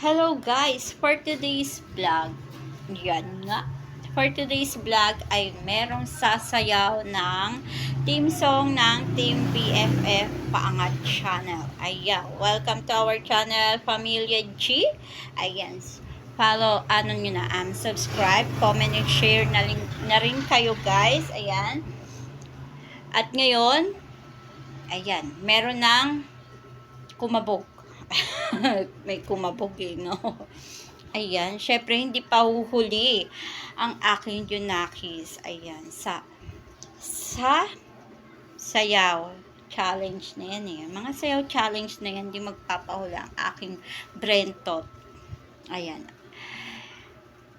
Hello guys, for today's vlog, yan nga. For today's vlog ay merong sasayaw ng team song ng Team BFF Paangat Channel. Ayan, welcome to our channel, Familia G. Ayan, follow, ano nyo na, um, subscribe, comment, and share na, rin- na rin kayo guys. Ayan. At ngayon, ayan, meron ng kumabog. May kumabog eh, no? Ayan, syempre hindi pa huhuli ang aking Junakis. Ayan, sa sa sayaw challenge na yan eh. Mga sayaw challenge na yan, hindi magpapahuli ang aking Brentot. Ayan.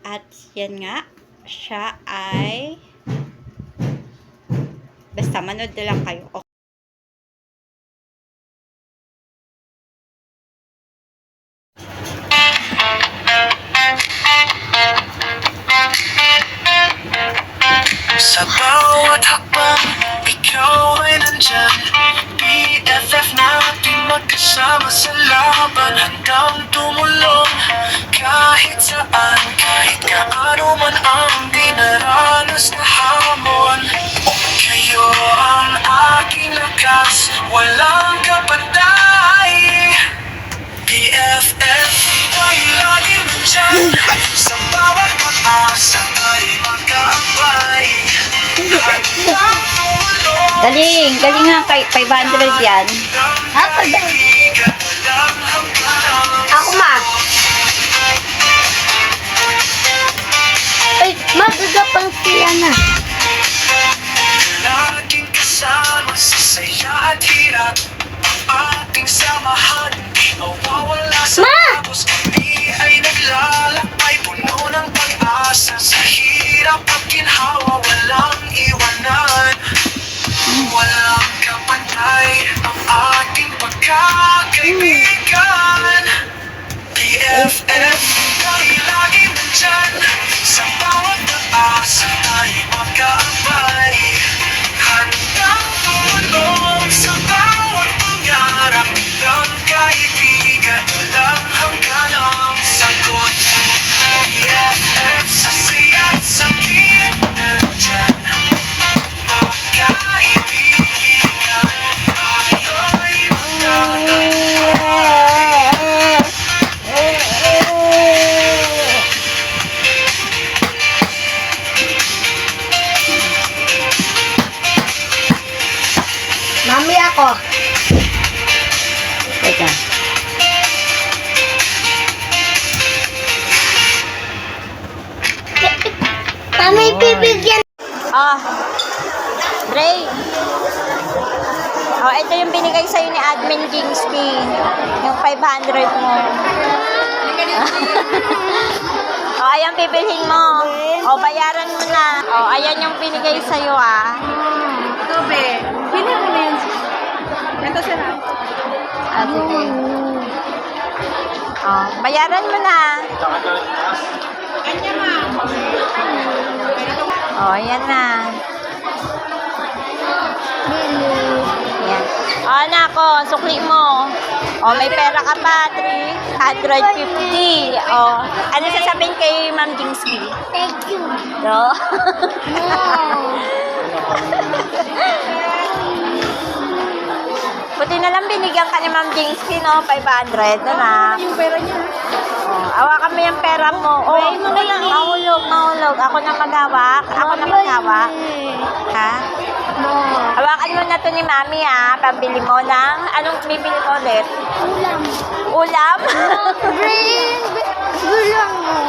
At yan nga, siya ay basta manood na lang kayo. Okay. Sa bawat hakbang, ikaw ay nandyan BFF natin magkasama sa laban Handang tumulong kahit saan Kahit kaano man ang dinaranas na hamon Kayo ang aking lakas, walang kapatay BFF ay lagi nandyan Sa bawat pag-asa ay magkaabay Galing, galing nga kay 500 yan. Ha? Hanggang Ako ma. Ay, magagapang siya na. Laging kasama sa saya at hirap ating samahan mawawala sa Ma! Ating pagkakaibigan BFF Ah, Dre. Oh, ito yung binigay sa'yo ni Admin Kingsky. Yung 500 mo. oh, ayan bibilhin mo. Oh, bayaran mo na. Oh, ayan yung binigay sa'yo ah. Ito, be. Pili mo na yan. Ito sila. Ah, sige. Oh, bayaran mo na. Kanya, ma'am. Oh, ayan na. Yan. Oh, nako, sukli mo. Oh, may pera ka pa, 350. Oh, ano sasabihin kay Ma'am Jingsky? Thank you. No? Buti na lang binigyan ka ni Ma'am Jingsky, no? 500 na na. Yung pera niya. Oh, hawakan mo yung pera mo. Oh, Mahulog. Ako na maghawak. Ako na maghawak. Ha? Hawakan mo na to ni Mami, ha? Pambili mo ng... Anong bibili mo ulit? Ulam. Ulam? Bring. Gulang mo.